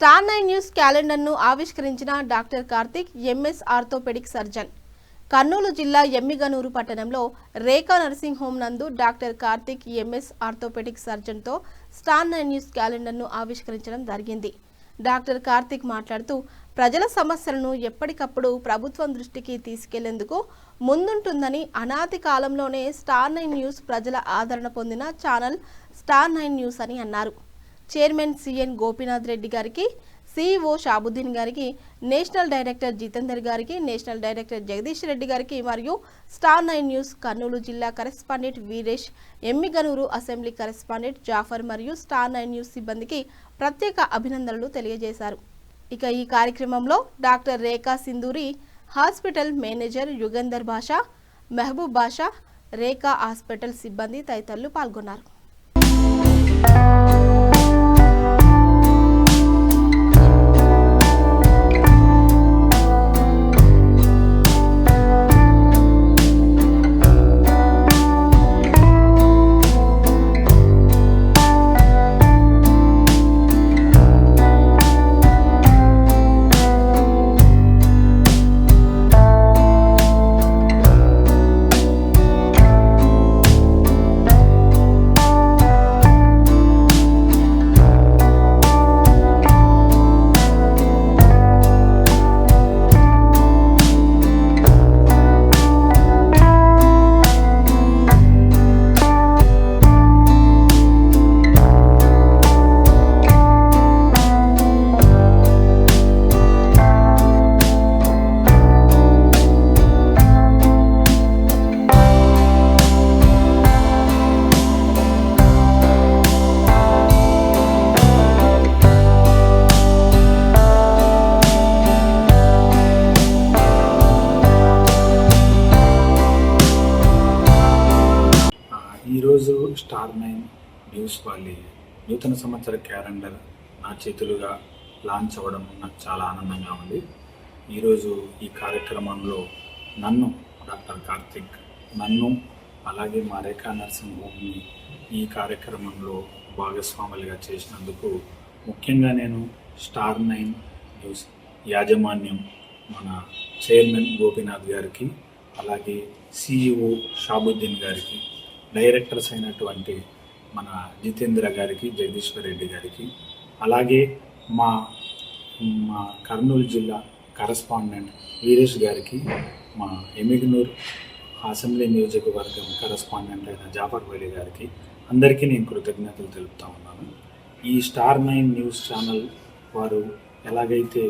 Star nine news క్యాలెండర్ను ఆవిష్కరించిన doctor Karthik MS orthopaedic surgeon. Kurnool జిల్లా ఎమ్మిగనూరు పట్టణంలో రేఖా నర్సింగ్ హోమ్ నందు డాక్టర్ కార్తిక్ ఎంఎస్ ఆర్థోపెడిక్ సర్జన్తో స్టార్ నైన్ న్యూస్ క్యాలెండర్ను ఆవిష్కరించడం జరిగింది. డాక్టర్ కార్తిక్ మాట్లాడుతూ ప్రజల సమస్యలను ఎప్పటికప్పుడు ప్రభుత్వం దృష్టికి తీసుకెళ్ళేందుకు ముందుంటుందని అనాది కాలంలోనే స్టార్ నైన్ న్యూస్ ప్రజల ఆదరణ పొందిన ఛానల్ స్టార్ నైన్ న్యూస్ అని అన్నారు. చైర్మన్ సిఎన్ గోపీనాథ్ రెడ్డి గారికి సిఇఓ షాబుద్దీన్ గారికి నేషనల్ డైరెక్టర్ జితేందర్ గారికి నేషనల్ డైరెక్టర్ జగదీష్ రెడ్డి గారికి మరియు స్టార్ నైన్ న్యూస్ కర్నూలు జిల్లా correspondent Veeresh Emmiganur assembly correspondent Jafar మరియు స్టార్ నైన్ న్యూస్ సిబ్బందికి ప్రత్యేక అభినందనలు తెలియజేశారు. ఇక ఈ కార్యక్రమంలో doctor Rekha Sindhuri hospital manager Yugandhar Basha Mehboob Basha Rekha hospital సిబ్బంది తదితరులు పాల్గొన్నారు. చేసుకోవాలి. నూతన సంవత్సర క్యాలెండర్ నా చేతులుగా లాంచ్ అవ్వడం నాకు చాలా ఆనందంగా ఉంది. ఈరోజు ఈ కార్యక్రమంలో నన్ను డాక్టర్ కార్తిక్ నన్ను అలాగే మా రేఖా నర్సింగ్ హోమ్ని ఈ కార్యక్రమంలో భాగస్వాములుగా చేసినందుకు ముఖ్యంగా నేను స్టార్ నైన్ న్యూస్ యాజమాన్యం మన చైర్మన్ గోపీనాథ్ గారికి అలాగే సిఇఓ షాబుద్దీన్ గారికి డైరెక్టర్స్ అయినటువంటి మన జితేంద్ర గారికి జగదీశ్వర్ రెడ్డి గారికి అలాగే మా మా కర్నూలు జిల్లా కరస్పాండెంట్ వీరేష్ గారికి మా ఎమిగ్నూర్ అసెంబ్లీ నియోజకవర్గం కరస్పాండెంట్ అయిన జాఫర్ వలి గారికి అందరికీ నేను కృతజ్ఞతలు తెలుపుతా ఉన్నాను. ఈ స్టార్ నైన్ న్యూస్ ఛానల్ వారు ఎలాగైతే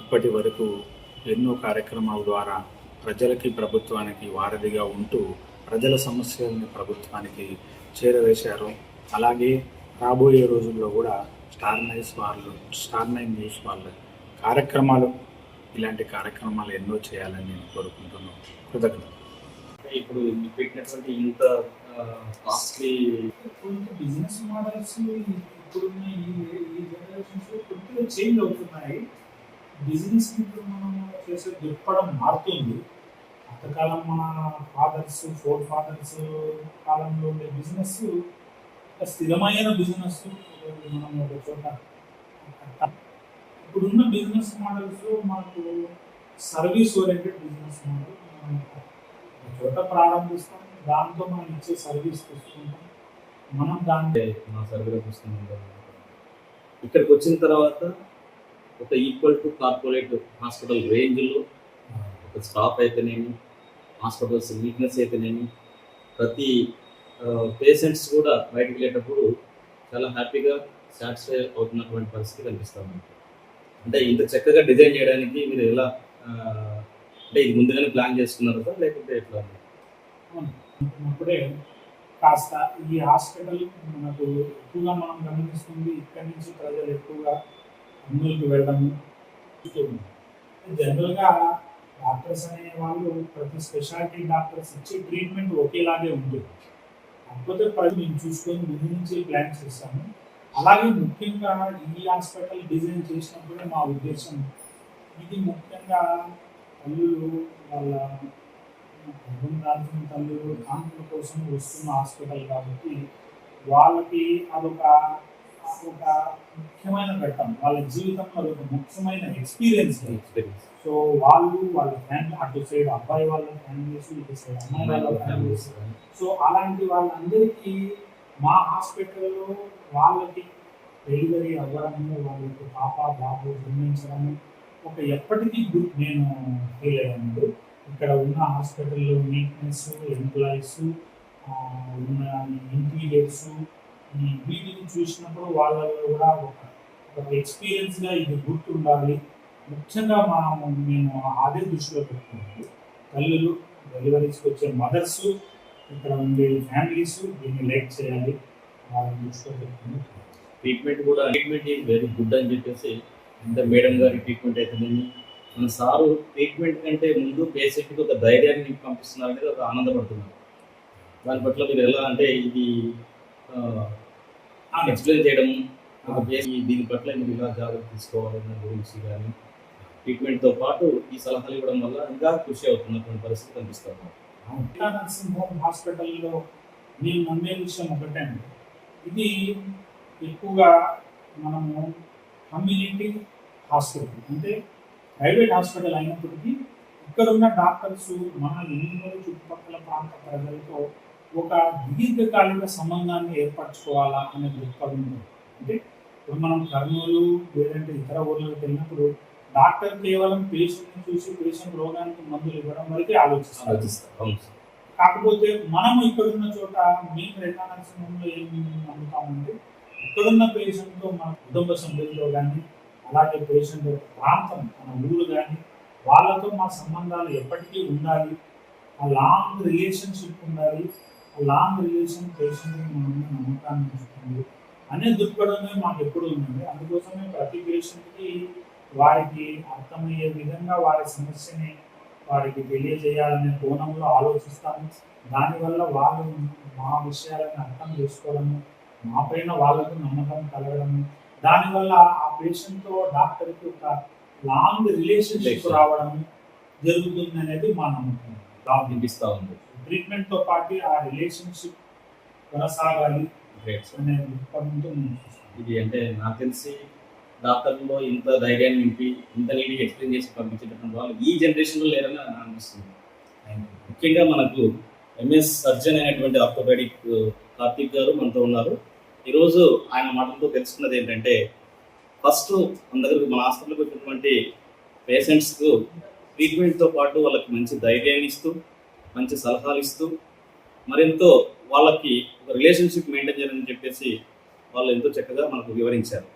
ఇప్పటి వరకు ఎన్నో కార్యక్రమాల ద్వారా ప్రజలకి ప్రభుత్వానికి వారధిగా ఉంటూ ప్రజల సమస్యలను ప్రభుత్వానికి చేరవేశారో. అలాగే రాబోయే రోజుల్లో కూడా స్టార్ నైన్స్ వాళ్ళు స్టార్ నైన్ న్యూస్ వాళ్ళ కార్యక్రమాలు ఇలాంటి కార్యక్రమాలు ఎన్నో చేయాలని నేను కోరుకుంటున్నాను. కృతజ్ఞతలు. ఇప్పుడు పెట్టినటువంటి ఇంత కాస్ట్లీ బిజినెస్ మోడల్స్ ఇప్పుడున్న ఈ ఈ జనరేషన్స్ కొద్దిగా చేంజ్ అవుతున్నాయి. బిజినెస్ ఇప్పుడు మనం చేసే దృక్పథం మారుతుంది. అంతకాలం మన ఫాదర్స్ ఫోర్ ఫాదర్స్ కాలంలో ఉండే బిజినెస్ ఒక స్థిరమైన బిజినెస్ మనం ఒక చోట ఇప్పుడున్న బిజినెస్ మోడల్స్ మనకు సర్వీస్ ఓరియంటెడ్ బిజినెస్ మోడల్ మనం ఒక చోట ప్రారంభిస్తాం దాంతో మనం ఇచ్చే సర్వీస్ తీసుకుంటాం మనం దాంట్లో మా సర్వీస్ తీసుకుంటాం ఇక్కడికి వచ్చిన తర్వాత ఒక ఈక్వల్ టు కార్పొరేట్ హాస్పిటల్ రేంజ్లో స్టాఫ్ అయితేనేమి హాస్పిటల్స్ నీట్నెస్ అయితేనేమి ప్రతి పేషెంట్స్ కూడా బయటకు వెళ్ళేటప్పుడు చాలా హ్యాపీగా సాటిస్ఫై అవుతున్నటువంటి పరిస్థితి కనిపిస్తూ అంటే ఇంత చక్కగా డిజైన్ చేయడానికి మీరు ఎలా అంటే ఇది ముందుగానే ప్లాన్ చేసుకున్నారా సార్? లేకుంటే ఎట్లా అప్పుడే కాస్త ఈ హాస్పిటల్ మనకు ఎక్కువగా మనం గమనిస్తుంది ఇక్కడి నుంచి ప్రజలు ఎక్కువగా ముందుకు వెళ్ళడము జనరల్గా డాక్టర్స్ అనే వాళ్ళు ప్రతి స్పెషాలిటీ డాక్టర్స్ ఇచ్చే ట్రీట్మెంట్ ఒకేలాగే ఉంటుంది కాకపోతే ప్రజలు మేము చూసుకొని ముందు నుంచి ప్లాన్ చేస్తాము అలాగే ముఖ్యంగా ఈ హాస్పిటల్ డిజైన్ చేసినప్పుడు మా ఉద్దేశం ఇది ముఖ్యంగా తల్లులు వాళ్ళ గర్భం దాల్చిన తల్లులు కాంతుల కోసం వస్తున్న హాస్పిటల్ కాబట్టి వాళ్ళకి అదొక ఒక ముఖ్యమైన ఘట్టం. వాళ్ళ జీవితంలో ఒక ముఖ్యమైన ఎక్స్పీరియన్స్ ఎక్స్పీరియన్స్ సో వాళ్ళు వాళ్ళ ఫ్యామిలీ అటు సైడ్ అబ్బాయి వాళ్ళ ఫ్యామిలీస్ ఇటు సైడ్ అమ్మాయి వాళ్ళ ఫ్యామిలీస్ సో అలాంటి వాళ్ళందరికీ మా హాస్పిటల్లో వాళ్ళకి డెలివరీ అవ్వడము వాళ్ళకి పాప బాబు జన్మించడము ఒక ఎప్పటికీ గుడ్ నేను ఫీల్ అయ్యాను ఇక్కడ ఉన్న హాస్పిటల్లో నీట్నెస్ ఎంప్లాయీస్ ఉన్న ఇంటీరియర్స్ వీటిని చూసినప్పుడు వాళ్ళలో కూడా ఒక ఎక్స్పీరియన్స్గా ఇది గుర్తుండాలి. ముఖ్యంగా మా మేము అదే దృష్టిలో పెట్టుకున్నాము తల్లులు డెలివరీస్కి వచ్చే మదర్స్ ఇక్కడ ఉండే ఫ్యామిలీస్ దీన్ని లైక్ చేయాలి. వాళ్ళని దృష్టిలో పెట్టుకుని ట్రీట్మెంట్ కూడా ట్రీట్మెంట్ ఈజ్ వెరీ గుడ్ అని చెప్పేసి ఎంత మేడం గారి ట్రీట్మెంట్ అయితేనేమి మన సారు ట్రీట్మెంట్ కంటే ముందు పేషెంట్కి ఒక ధైర్యాన్ని పంపిస్తున్నారు అనేది ఒక ఆనందపడుతున్నారు దాని పట్ల మీరు ఎలా అంటే ఇది ఎక్స్ప్లెయిన్ చేయడం ఒక బేసి దీని పట్ల మీరు ఇలా జాగ్రత్త తీసుకోవాలి దాని గురించి కానీ ట్రీట్మెంట్తో పాటు ఈ సలహాలు ఇవ్వడం వల్ల ఇంకా కృషి అవుతున్నటువంటి పరిస్థితి కనిపిస్తుంది ఇంకా నర్సింగ్ హోమ్ హాస్పిటల్లో నేను నమ్మే విషయం ఒకటే అండి. ఇది ఎక్కువగా మనము కమ్యూనిటీ హాస్పిటల్ అంటే ప్రైవేట్ హాస్పిటల్ అయినప్పటికీ ఇక్కడ ఉన్న డాక్టర్స్ మన ఎన్నో చుట్టుపక్కల ప్రాంత ప్రజలతో ఒక దీర్ఘకాలిక సంబంధాన్ని ఏర్పరచుకోవాలా అనే దృక్పథం ఉంది. అంటే ఇప్పుడు మనం కర్నూలు లేదంటే ఇతర ఊర్లకు వెళ్ళినప్పుడు డాక్టర్ కేవలం పేషెంట్ని చూసి పేషెంట్ రోగానికి మందులు ఇవ్వడం వరకే ఆలోచిస్తారు. కాకపోతే మనము ఇక్కడున్న చోట మేము రెన్నా నరసింహంలో ఏం నమ్ముతామంటే ఇక్కడున్న పేషెంట్తో మన కుటుంబ సభ్యులతో కానీ అలాగే పేషెంట్ ప్రాంతం మన ఊరు కానీ వాళ్ళతో మా సంబంధాలు ఎప్పటికీ ఉండాలి. ఆ లాంగ్ రిలేషన్షిప్ ఉండాలి. లాంగ్ రిలేషన్ పేషెంట్ మనం నమ్మకాన్ని ఉంచుతుంది అనే దృక్పథమే మాకు ఎప్పుడు ఉందండి అందుకోసమే ప్రతి పేషెంట్కి వారికి అర్థమయ్యే విధంగా వారి సమస్యని వారికి తెలియజేయాలనే కోణంలో ఆలోచిస్తాము. దానివల్ల వాళ్ళు మా విషయాలను అర్థం చేసుకోవడము మా పైన వాళ్ళకు నమ్మకం కలగడము. దానివల్ల ఆ పేషెంట్తో డాక్టర్కి ఒక లాంగ్ రిలేషన్షిప్. రావడం జరుగుతుంది అనేది మా నమ్మకం. వినిపిస్తూ ఉంది. ట్రీట్మెంట్తో పాటు ఆ రిలేషన్షిప్ కొనసాగాలి. ఇది అంటే నాకు తెలిసి డాక్టర్లో ఇంత ధైర్యాన్ని నింపి ఇంత నీట్గా ఎక్స్ప్లెయిన్ చేసి పంపించేటటువంటి వాళ్ళు ఈ జనరేషన్లో లేరని అనిపిస్తుంది. ముఖ్యంగా మనకు ఎంఎస్ సర్జన్ అయినటువంటి ఆర్థోపెడిక్ కార్తిక్ గారు మనతో ఉన్నారు. ఈరోజు ఆయన మాటలతో తెలుసుకున్నది ఏంటంటే ఫస్ట్ మన దగ్గరకు మన హాస్పిటల్కి వచ్చినటువంటి పేషెంట్స్కు ట్రీట్మెంట్తో పాటు వాళ్ళకి మంచి ధైర్యాన్ని ఇస్తూ మంచి సలహాలు ఇస్తూ మరెంతో వాళ్ళకి ఒక రిలేషన్షిప్ మెయింటైన్ చేయాలని చెప్పేసి వాళ్ళు ఎంతో చక్కగా మనకు వివరించారు.